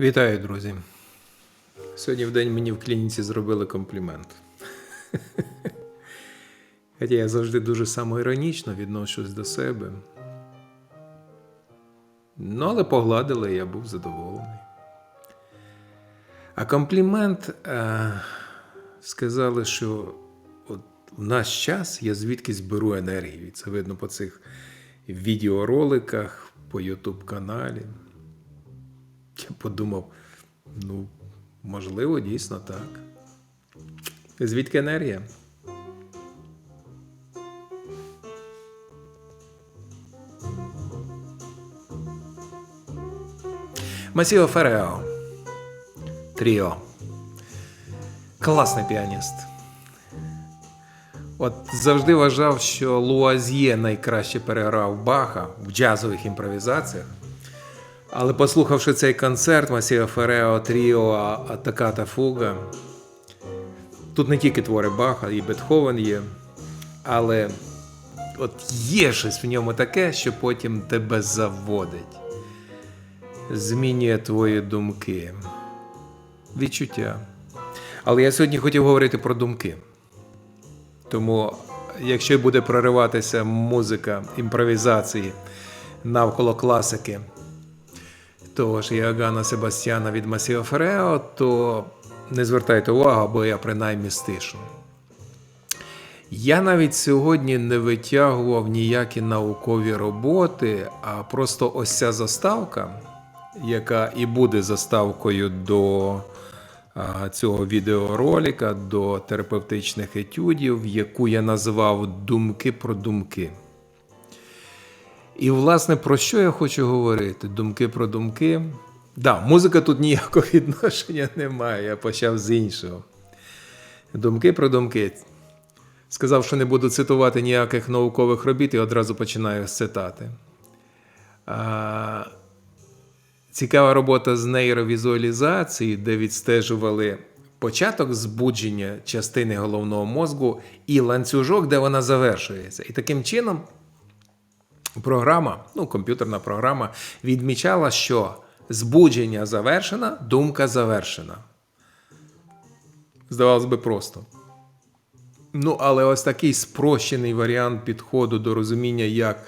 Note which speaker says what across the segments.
Speaker 1: Вітаю, друзі. Сьогодні в день мені в клініці зробили комплімент. Хоча я завжди дуже самоіронічно відношусь до себе. Ну, але погладили, я був задоволений. А комплімент е, сказали, що от в наш час я звідкись беру енергію. Це видно по цих відеороликах, по Ютуб каналі. Я подумав, ну, можливо, дійсно так. Звідки енергія? Масіо Ферео. Тріо. Класний піаніст. От завжди вважав, що Луазьє найкраще переграв Баха в джазових імпровізаціях. Але послухавши цей концерт Масіо Ферео, Тріо, Атаката Фуга, тут не тільки твори Баха, і Бетховен є, але от є щось в ньому таке, що потім тебе заводить, змінює твої думки, відчуття. Але я сьогодні хотів говорити про думки. Тому, якщо буде прориватися музика імпровізації навколо класики, того ж Іоганна Себастьяна від Масіо Ферео, то не звертайте увагу, бо я принаймні стишу. Я навіть сьогодні не витягував ніякі наукові роботи, а просто ось ця заставка, яка і буде заставкою до цього відеоролика, до терапевтичних етюдів, яку я називав Думки про думки. І, власне, про що я хочу говорити? Думки про думки. Да, музика тут ніякого відношення не має, я почав з іншого. Думки про думки. Сказав, що не буду цитувати ніяких наукових робіт і одразу починаю з цитати. А, Цікава робота з нейровізуалізації, де відстежували початок збудження частини головного мозку і ланцюжок, де вона завершується. І таким чином програма, ну, комп'ютерна програма, відмічала, що збудження завершено, думка завершена. Здавалось би, просто. Ну, але ось такий спрощений варіант підходу до розуміння, як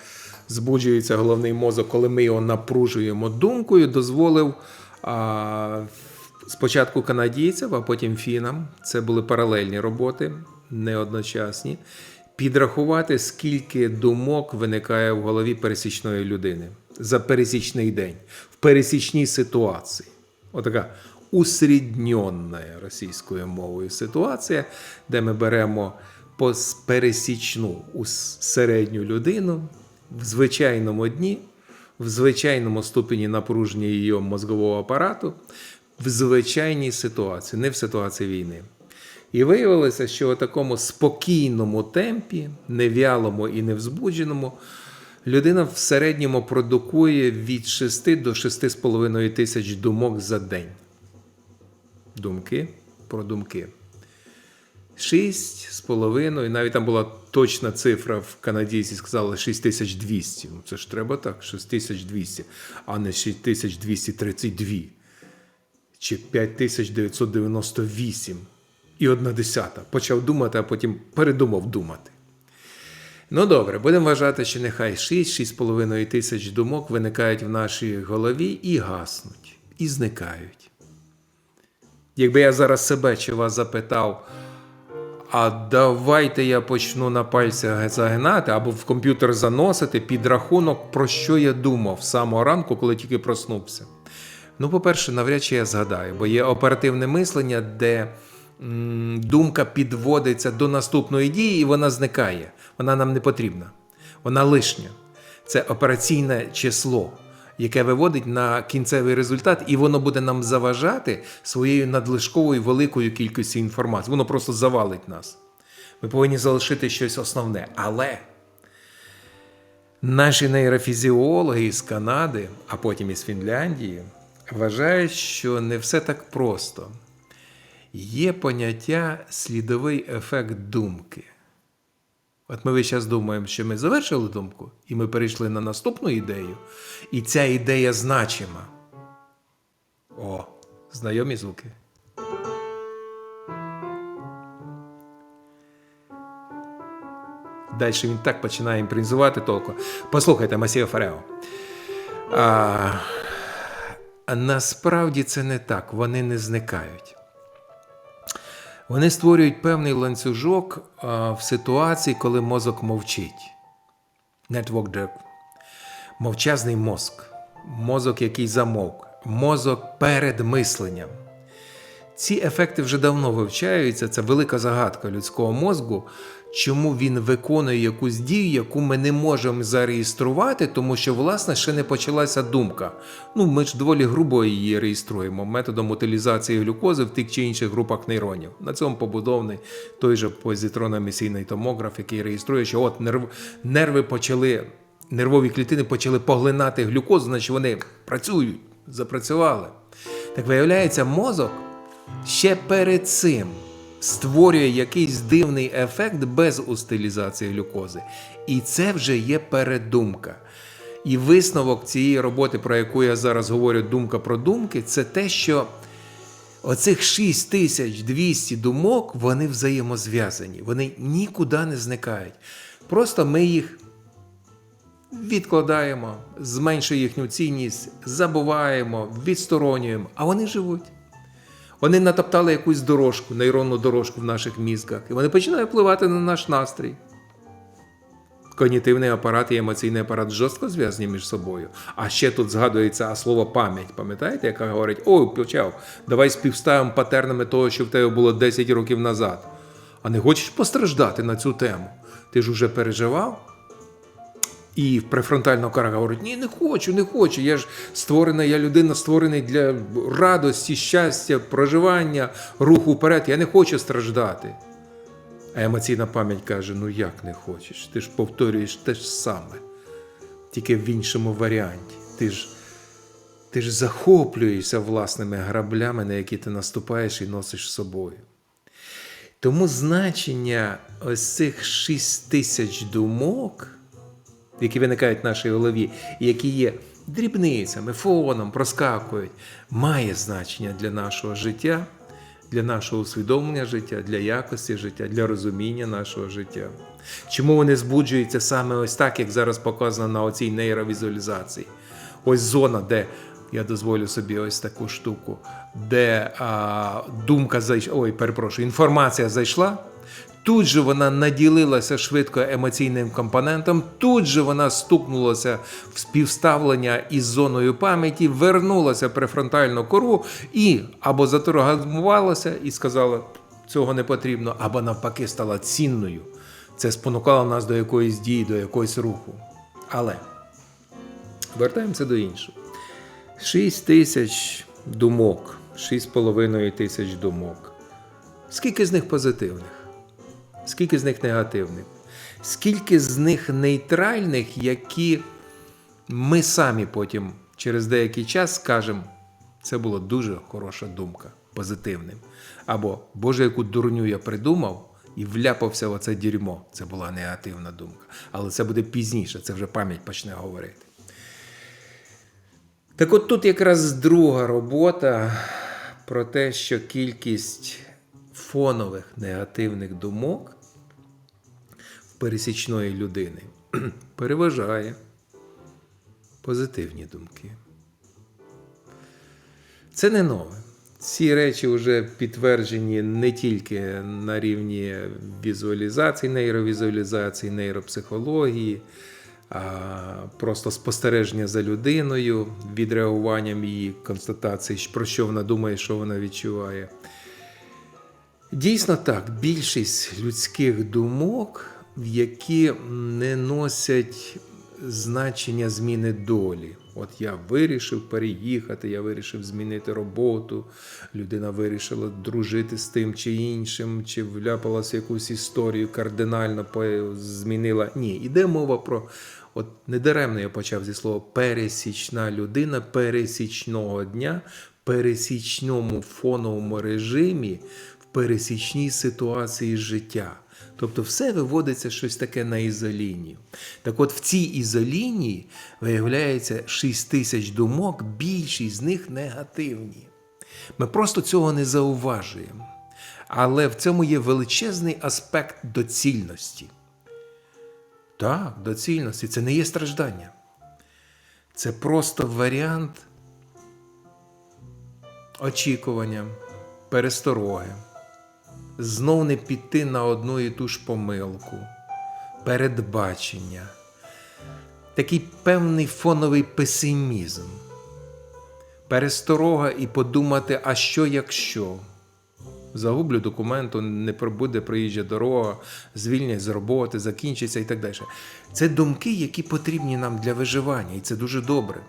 Speaker 1: збуджується головний мозок, коли ми його напружуємо думкою, дозволив а, спочатку канадійцям, а потім фінам. Це були паралельні роботи, не одночасні. Підрахувати, скільки думок виникає в голові пересічної людини за пересічний день, в пересічній ситуації. Отака усрідньонна російською мовою ситуація, де ми беремо пересічну середню людину в звичайному дні, в звичайному ступені напруження її мозгового апарату, в звичайній ситуації, не в ситуації війни. І виявилося, що у такому спокійному темпі, невялому і невзбудженому, людина в середньому продукує від 6 до 6,5 тисяч думок за день. Думки про думки. 6,5, навіть там була точна цифра в канадійці, сказали 6200. Ну це ж треба так, 6200, а не 6232 чи 5998 і одна десята. Почав думати, а потім передумав думати. Ну добре, будемо вважати, що нехай 6-6,5 тисяч думок виникають в нашій голові і гаснуть, і зникають. Якби я зараз себе чи вас запитав, а давайте я почну на пальцях загинати або в комп'ютер заносити підрахунок, про що я думав з самого ранку, коли тільки проснувся. Ну, по-перше, навряд чи я згадаю, бо є оперативне мислення, де думка підводиться до наступної дії, і вона зникає. Вона нам не потрібна. Вона лишня. Це операційне число, яке виводить на кінцевий результат, і воно буде нам заважати своєю надлишковою великою кількістю інформації. Воно просто завалить нас. Ми повинні залишити щось основне. Але наші нейрофізіологи із Канади, а потім із Фінляндії, вважають, що не все так просто. Є поняття слідовий ефект думки. От ми час думаємо, що ми завершили думку, і ми перейшли на наступну ідею, і ця ідея значима. О, Знайомі звуки. Далі він так починає імпровізувати толку. Послухайте, Масіо Фарео. А насправді це не так, вони не зникають. Вони створюють певний ланцюжок в ситуації, коли мозок мовчить. Network jerk. Мовчазний мозк. Мозок, який замовк. Мозок перед мисленням. Ці ефекти вже давно вивчаються. Це велика загадка людського мозку, чому він виконує якусь дію, яку ми не можемо зареєструвати, тому що, власне, ще не почалася думка. Ну, ми ж доволі грубо її реєструємо методом утилізації глюкози в тих чи інших групах нейронів. На цьому побудований той же позитронно-емісійний томограф, який реєструє, що от нерв, нерви почали, нервові клітини почали поглинати глюкозу, значить вони працюють, запрацювали. Так виявляється, мозок ще перед цим створює якийсь дивний ефект без устилізації глюкози. І це вже є передумка. І висновок цієї роботи, про яку я зараз говорю, думка про думки, це те, що оцих 6200 думок, вони взаємозв'язані, вони нікуди не зникають. Просто ми їх відкладаємо, зменшує їхню цінність, забуваємо, відсторонюємо, а вони живуть. Вони натоптали якусь дорожку, нейронну дорожку в наших мізках, і вони починають впливати на наш настрій. Когнітивний апарат і емоційний апарат жорстко зв'язані між собою. А ще тут згадується слово пам'ять. Пам'ятаєте, яка говорить: ой, почав, давай співставимо патернами того, що в тебе було 10 років назад. А не хочеш постраждати на цю тему? Ти ж уже переживав? І префронтальна кора говорить: ні, не хочу, не хочу. Я ж створена, я людина створений для радості, щастя, проживання, руху вперед. Я не хочу страждати. А емоційна пам'ять каже: ну як не хочеш? Ти ж повторюєш те ж саме, тільки в іншому варіанті. Ти ж, ти ж захоплюєшся власними граблями, на які ти наступаєш і носиш з собою. Тому значення ось цих шість тисяч думок які виникають в нашій голові, і які є дрібницями, фоном, проскакують, має значення для нашого життя, для нашого усвідомлення життя, для якості життя, для розуміння нашого життя. Чому вони збуджуються саме ось так, як зараз показано на оцій нейровізуалізації? Ось зона, де я дозволю собі ось таку штуку, де а, думка зайшла, ой, перепрошую, інформація зайшла. Тут же вона наділилася швидко емоційним компонентом, тут же вона стукнулася в співставлення із зоною пам'яті, вернулася префронтальну кору і або заторгазмувалася і сказала, цього не потрібно, або навпаки стала цінною. Це спонукало нас до якоїсь дії, до якогось руху. Але вертаємося до іншого. 6 тисяч думок, 6,5 тисяч думок. Скільки з них позитивних? Скільки з них негативних? Скільки з них нейтральних, які ми самі потім через деякий час скажемо, це була дуже хороша думка, позитивним. Або Боже, яку дурню я придумав і вляпався в оце дерьмо. Це була негативна думка. Але це буде пізніше, це вже пам'ять почне говорити. Так от тут якраз друга робота про те, що кількість фонових негативних думок пересічної людини переважає позитивні думки. Це не нове. Ці речі вже підтверджені не тільки на рівні візуалізації, нейровізуалізації, нейропсихології, а просто спостереження за людиною, відреагуванням її констатації, про що вона думає, що вона відчуває. Дійсно так, більшість людських думок, які не носять значення зміни долі. От я вирішив переїхати, я вирішив змінити роботу, людина вирішила дружити з тим чи іншим, чи вляпалася якусь історію, кардинально змінила. Ні, йде мова про. От недаремно я почав зі слова пересічна людина пересічного дня, пересічному фоновому режимі, пересічній ситуації життя. Тобто все виводиться щось таке на ізолінію. Так от в цій ізолінії виявляється 6 тисяч думок, більшість з них негативні. Ми просто цього не зауважуємо. Але в цьому є величезний аспект доцільності. Так, доцільності це не є страждання. Це просто варіант очікування, перестороги, знов не піти на одну і ту ж помилку, передбачення, такий певний фоновий песимізм, пересторога і подумати, а що якщо? Загублю документу, не буде проїжджа дорога, звільнять з роботи, закінчиться і так далі. Це думки, які потрібні нам для виживання, і це дуже добре.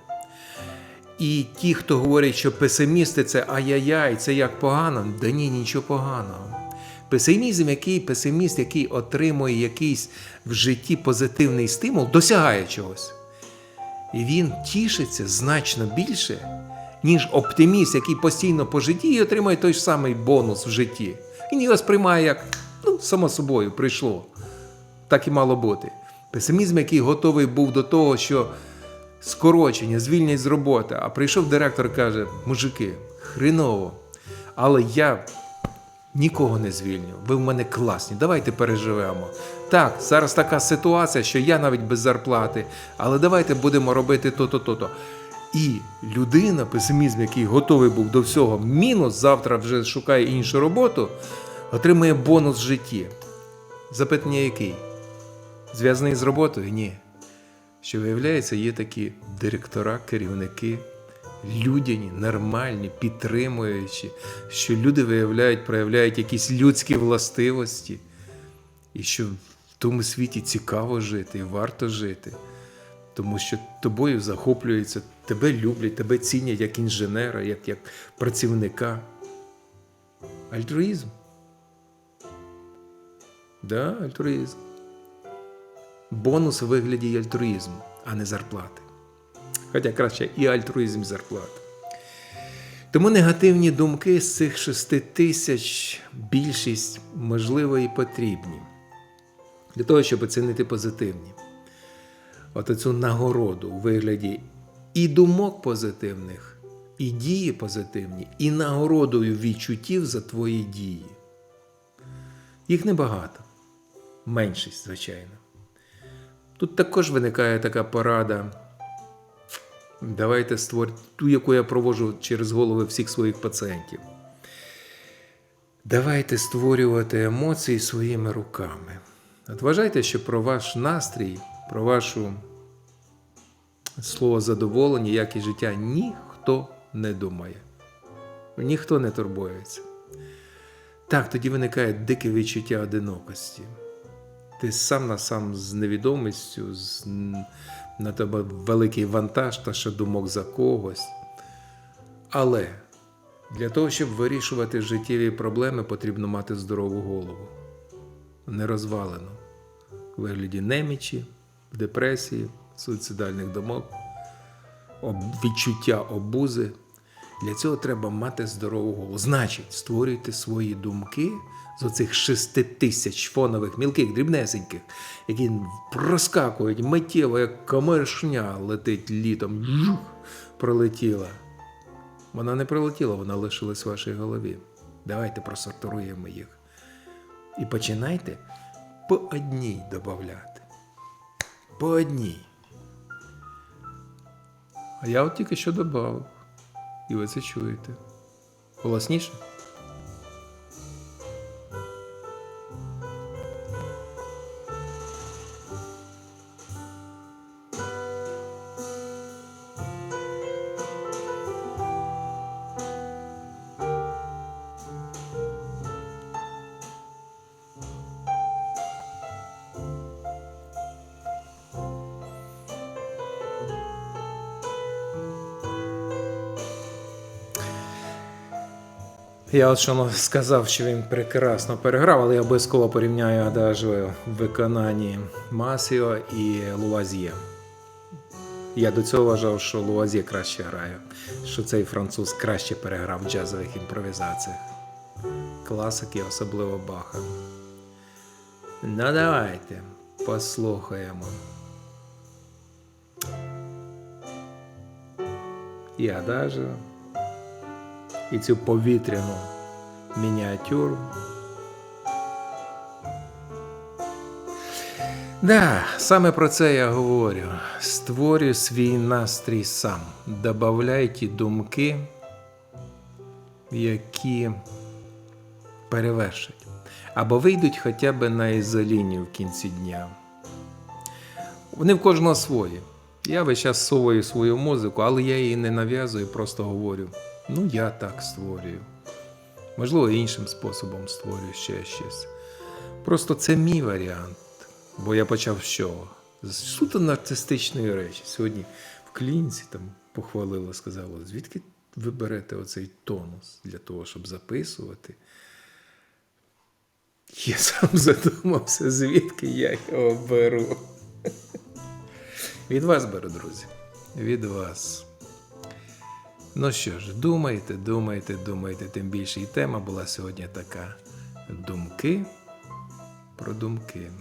Speaker 1: І ті, хто говорять, що песимісти це ай-яй-яй, це як погано, да ні, нічого поганого. Песимізм, який песиміст, який отримує якийсь в житті позитивний стимул, досягає чогось. І він тішиться значно більше, ніж оптиміст, який постійно по житті і отримує той ж самий бонус в житті. Він його сприймає як ну, само собою прийшло. Так і мало бути. Песимізм, який готовий був до того, що скорочення, звільнять з роботи. А прийшов директор і каже: мужики, хреново, але я нікого не звільню. Ви в мене класні, давайте переживемо. Так, зараз така ситуація, що я навіть без зарплати, але давайте будемо робити то-то, то-то. І людина, песимізм, який готовий був до всього, мінус завтра вже шукає іншу роботу, отримує бонус в житті. Запитання який? Зв'язаний з роботою? Ні. Що виявляється, є такі директора, керівники, людяні, нормальні, підтримуючі, що люди виявляють, проявляють якісь людські властивості, і що в тому світі цікаво жити і варто жити, тому що тобою захоплюються, тебе люблять, тебе цінять як інженера, як, як працівника. Альтруїзм. Да, альтруїзм. Бонус у вигляді альтруїзму, а не зарплати. Хоча краще і альтруїзм, і зарплата. Тому негативні думки з цих шести тисяч більшість можливо і потрібні для того, щоб оцінити позитивні. От оцю нагороду у вигляді і думок позитивних, і дії позитивні, і нагородою відчуттів за твої дії. Їх небагато, меншість, звичайно. Тут також виникає така порада. Давайте створити ту, яку я проводжу через голови всіх своїх пацієнтів. Давайте створювати емоції своїми руками. От вважайте, що про ваш настрій, про вашу слово задоволення, як і життя ніхто не думає. Ніхто не турбується. Так, тоді виникає дике відчуття одинокості. Ти сам на сам з невідомістю, з, на тебе великий вантаж та ще думок за когось. Але для того, щоб вирішувати життєві проблеми, потрібно мати здорову голову, не розвалену у вигляді немічі, депресії, суїцидальних думок, відчуття обузи. Для цього треба мати здорову голову. Значить, створюйте свої думки з оцих шести тисяч фонових мілких, дрібнесеньких, які проскакують миттєво, як комершня летить літом, жух, пролетіла. Вона не пролетіла, вона лишилась в вашій голові. Давайте просортуємо їх. І починайте по одній додати. По одній. А я от тільки що додав. І ви це чуєте. Голосніше? Я от що сказав, що він прекрасно переграв, але я обов'язково порівняю адажу в виконанні Масіо і Луазьє. Я до цього вважав, що Луазьє краще грає, що цей француз краще переграв в джазових імпровізаціях. Класики, особливо Баха. Ну, давайте послухаємо. І адажу, і цю повітряну мініатюру. Да, саме про це я говорю. Створюй свій настрій сам. Добавляй ті думки, які перевершать. Або вийдуть хоча б на ізолінію в кінці дня. Вони в кожного свої. Я весь час совую свою музику, але я її не нав'язую, просто говорю: ну я так створюю. Можливо, іншим способом створюю ще щось. Просто це мій варіант. Бо я почав з чого? З суто нарцистичної речі. Сьогодні в клінці там похвалила, сказала, звідки ви берете оцей тонус для того, щоб записувати? Я сам задумався, звідки я його беру. Від вас беру, друзі. Від вас. Ну що ж, думайте, думайте, думайте. Тим більше і тема була сьогодні така. Думки про думки.